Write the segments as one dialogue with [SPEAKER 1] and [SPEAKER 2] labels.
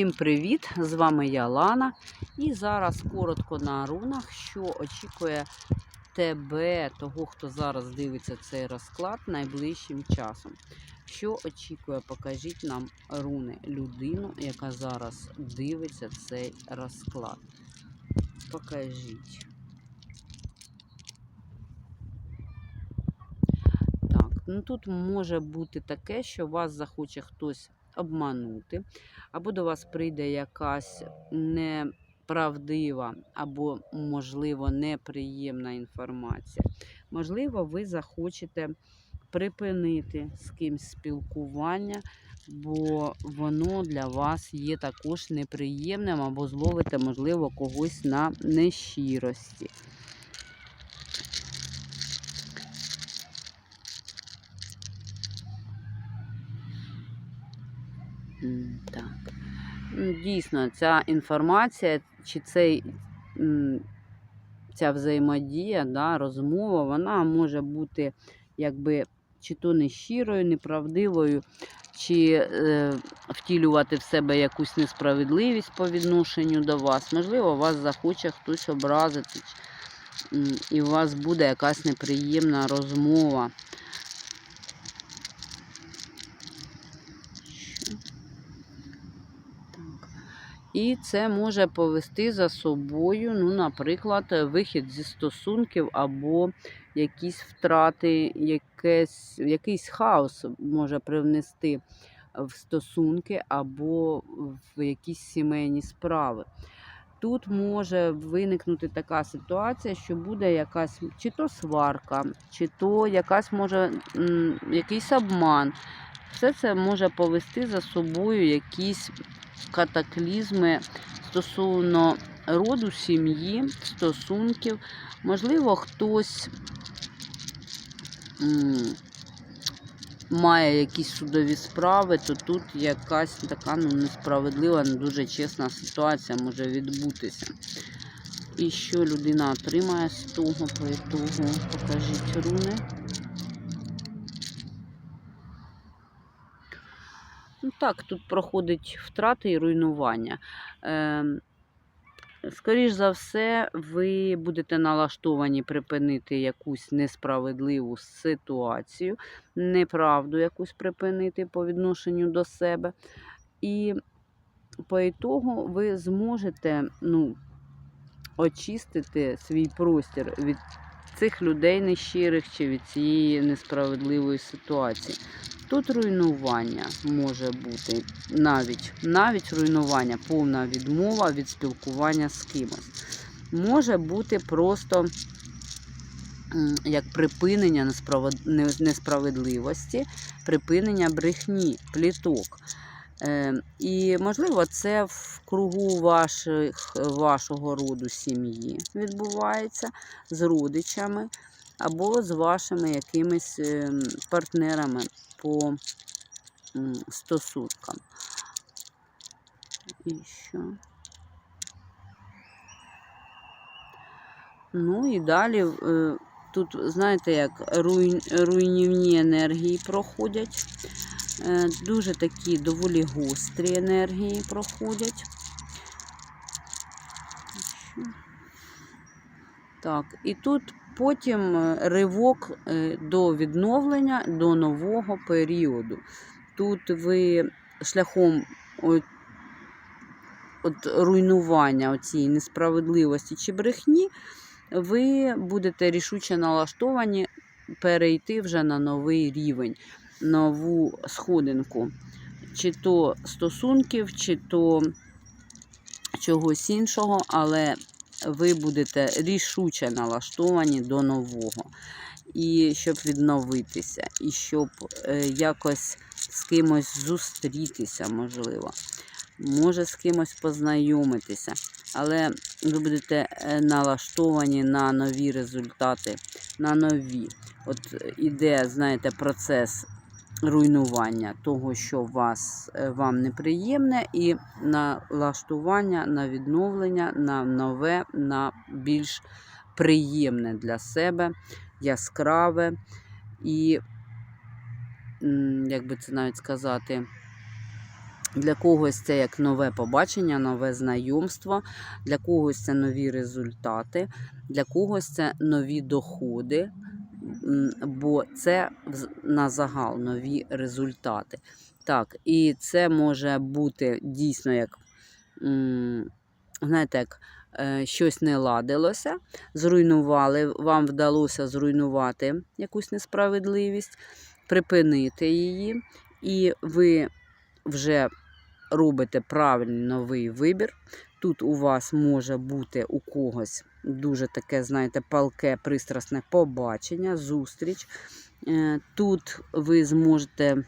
[SPEAKER 1] Всім привіт! З вами я Лана. І зараз коротко на рунах, що очікує тебе, того, хто зараз дивиться цей розклад, найближчим часом. Що очікує, покажіть нам руни людину, яка зараз дивиться цей розклад. Покажіть. Так, ну тут може бути таке, що вас захоче хтось обманути, або до вас прийде якась неправдива, або, можливо, неприємна інформація. Можливо, ви захочете припинити з кимсь спілкування, бо воно для вас є також неприємним, або зловите, можливо, когось на нещирості. Так. Дійсно, ця інформація чи цей, ця взаємодія, да, розмова, вона може бути якби чи то нещирою, неправдивою, чи е, втілювати в себе якусь несправедливість по відношенню до вас. Можливо, вас захоче хтось образити, і у вас буде якась неприємна розмова. І це може повести за собою, ну, наприклад, вихід зі стосунків або якісь втрати, якесь, якийсь хаос може привнести в стосунки або в якісь сімейні справи. Тут може виникнути така ситуація, що буде якась чи то сварка, чи то якась може якийсь обман. Все це може повести за собою якісь катаклізми стосовно роду, сім'ї, стосунків. Можливо, хтось має якісь судові справи, то тут якась така ну, несправедлива, не дуже чесна ситуація може відбутися. І що людина отримає з того по ітогу? Покажіть руни. Так, тут проходить втрати і руйнування. Ем, Скоріш за все, ви будете налаштовані припинити якусь несправедливу ситуацію, неправду якусь припинити по відношенню до себе. І по ітогу ви зможете ну, очистити свій простір від цих людей нещирих чи від цієї несправедливої ситуації. Тут руйнування може бути навіть навіть руйнування, повна відмова від спілкування з кимось. Може бути просто як припинення несправедливості, припинення брехні, пліток. Е, І, можливо, це в кругу ваших, вашого роду сім'ї відбувається з родичами або з вашими якимись ем, партнерами по стосункам. І що? Ну і далі е, тут, знаєте, як руйнівні енергії проходять. Е, Дуже такі доволі гострі енергії проходять. Так, і тут потім ривок е, до відновлення, до нового періоду. Тут ви шляхом от, от руйнування цієї несправедливості чи брехні, ви будете рішуче налаштовані перейти вже на новий рівень, нову сходинку. Чи то стосунків, чи то чогось іншого, але ви будете рішуче налаштовані до нового. І щоб відновитися, і щоб е, якось з кимось зустрітися, можливо. Може з кимось познайомитися, але ви будете е, налаштовані на нові результати, на нові. От іде, знаєте, процес руйнування того, що вас, е, вам неприємне, і налаштування на відновлення, на нове, на більш приємне для себе, яскраве. І, як би це навіть сказати, Для когось це як нове побачення, нове знайомство, для когось це нові результати, для когось це нові доходи, бо це на загал нові результати. Так, і це може бути дійсно як, знаєте, як е, щось не ладилося, зруйнували, вам вдалося зруйнувати якусь несправедливість, припинити її, і ви вже робите правильний новий вибір. Тут у вас може бути у когось дуже таке, знаєте, палке, пристрасне побачення, зустріч. Е, Тут ви зможете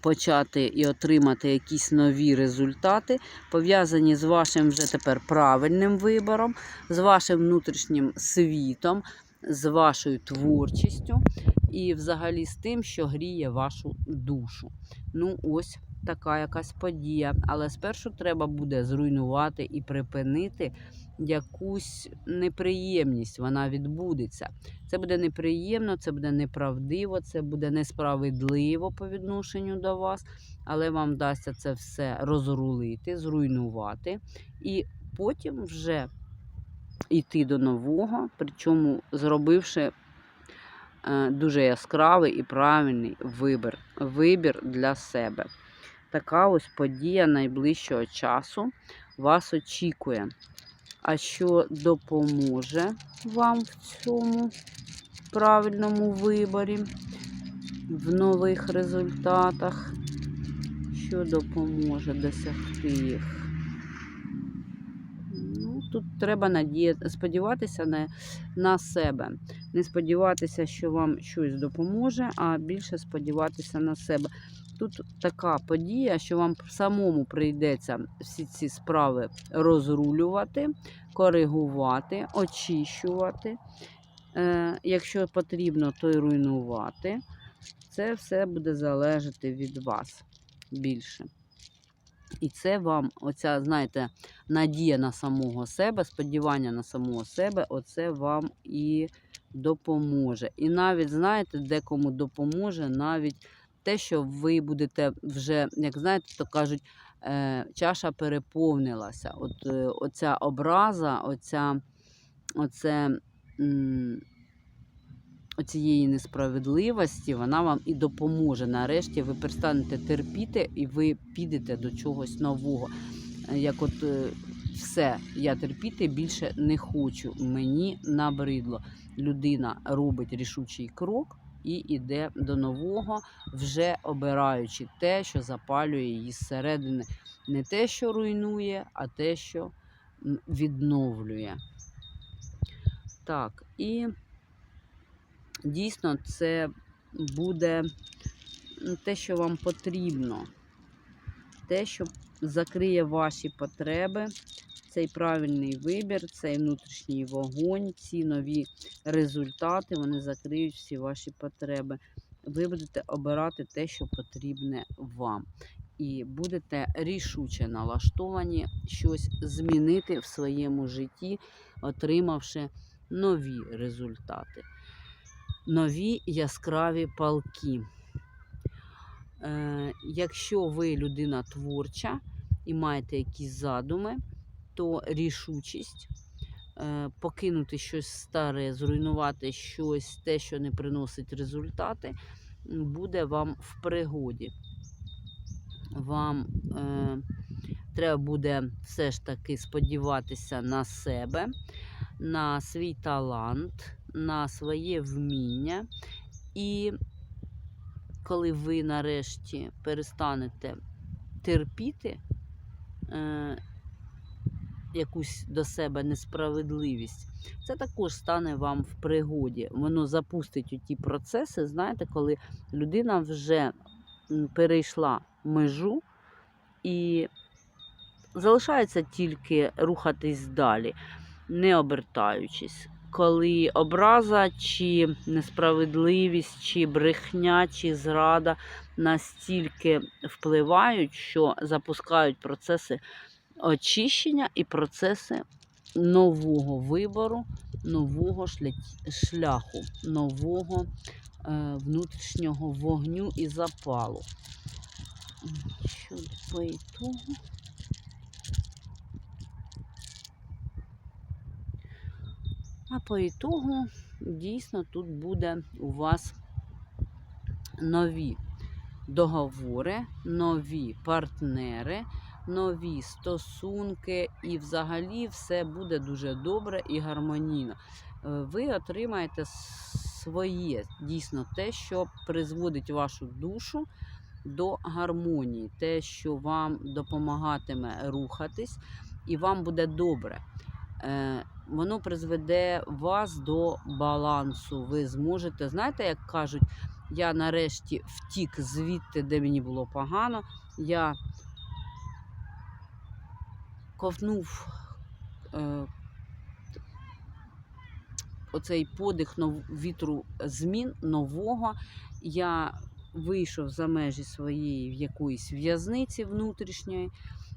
[SPEAKER 1] почати і отримати якісь нові результати, пов'язані з вашим вже тепер правильним вибором, з вашим внутрішнім світом, з вашою творчістю і взагалі з тим, що гріє вашу душу. Ну, ось така якась подія. Але спершу треба буде зруйнувати і припинити якусь неприємність. Вона відбудеться. Це буде неприємно, це буде неправдиво, це буде несправедливо по відношенню до вас, але вам вдасться це все розрулити, зруйнувати і потім вже йти до нового, причому зробивши е, дуже яскравий і правильний вибір. Вибір для себе. Така ось подія найближчого часу вас очікує. А що допоможе вам в цьому правильному виборі, в нових результатах? Що допоможе досягти їх? Ну, тут треба сподіватися на, на себе. Не сподіватися, що вам щось допоможе, а більше сподіватися на себе. Тут така подія, що вам самому прийдеться всі ці справи розрулювати, коригувати, очищувати. Е, якщо потрібно, то й руйнувати. Це все буде залежати від вас більше. І це вам, оця, знаєте, надія на самого себе, сподівання на самого себе, оце вам і допоможе. І навіть, знаєте, декому допоможе навіть те, що ви будете вже, як знаєте, то кажуть, е, чаша переповнилася. От е, оця образа, оця, оце, оцієї несправедливості, вона вам і допоможе. Нарешті ви перестанете терпіти і ви підете до чогось нового. Е, Як от все, я терпіти більше не хочу. Мені набридло. Людина робить рішучий крок і йде до нового, вже обираючи те, що запалює її зсередини. Не те, що руйнує, а те, що відновлює. Так, і дійсно це буде те, що вам потрібно. Те, що закриє ваші потреби, цей правильний вибір, цей внутрішній вогонь, ці нові результати, вони закриють всі ваші потреби. Ви будете обирати те, що потрібне вам. І будете рішуче налаштовані щось змінити в своєму житті, отримавши нові результати, нові яскраві палки. Е, якщо ви людина творча і маєте якісь задуми, то рішучість е, покинути щось старе, зруйнувати щось, те, що не приносить результати, буде вам в пригоді. Вам е, треба буде все ж таки сподіватися на себе, на свій талант, на своє вміння. І коли ви нарешті перестанете терпіти е, якусь до себе несправедливість, це також стане вам в пригоді. Воно запустить ті процеси, знаєте, коли людина вже перейшла межу і залишається тільки рухатись далі, не обертаючись. Коли образа, чи несправедливість, чи брехня, чи зрада настільки впливають, що запускають процеси очищення і процеси нового вибору, нового шляху, нового е, внутрішнього вогню і запалу. Що по ітогу? А по ітогу дійсно тут буде у вас нові договори, нові партнери, нові стосунки, і взагалі все буде дуже добре і гармонійно. Е, Ви отримаєте своє дійсно те, що призводить вашу душу до гармонії, те, що вам допомагатиме рухатись, і вам буде добре. Воно призведе вас до балансу. Ви зможете, знаєте, як кажуть, я нарешті втік звідти, де мені було погано. Я ковтнув е, оцей подих вітру змін нового. Я вийшов за межі своєї в якоїсь в'язниці внутрішньої,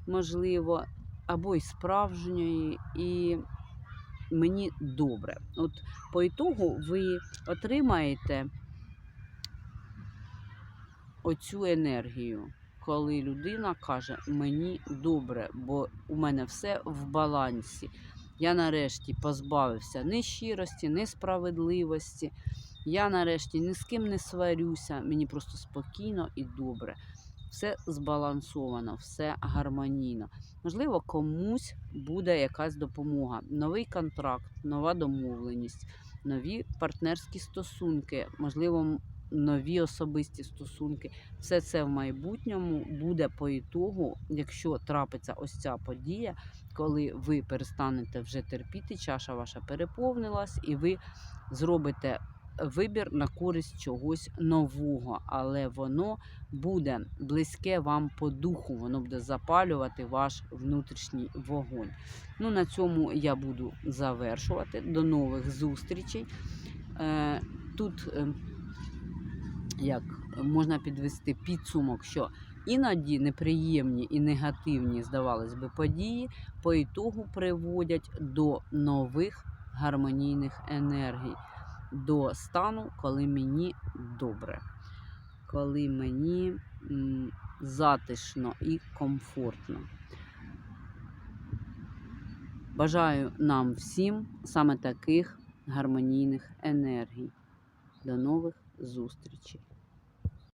[SPEAKER 1] можливо, або й справжньої, і мені добре. От по ітогу ви отримаєте оцю енергію, коли людина каже, мені добре, бо у мене все в балансі. Я нарешті позбавився нещирості, несправедливості. Я нарешті ні з ким не сварюся, мені просто спокійно і добре. Все збалансовано, все гармонійно. Можливо, комусь буде якась допомога, новий контракт, нова домовленість, нові партнерські стосунки, можливо, нові особисті стосунки. Все це в майбутньому буде по ітогу, якщо трапиться ось ця подія, коли ви перестанете вже терпіти, чаша ваша переповнилась, і ви зробите вибір на користь чогось нового, але воно буде близьке вам по духу, воно буде запалювати ваш внутрішній вогонь. Ну, на цьому я буду завершувати. До нових зустрічей. Е, Тут е, як можна підвести підсумок, що іноді неприємні і негативні, здавалось би, події по ітогу приводять до нових гармонійних енергій, до стану, коли мені добре, коли мені затишно і комфортно. Бажаю нам всім саме таких гармонійних енергій. До нових зустрічей!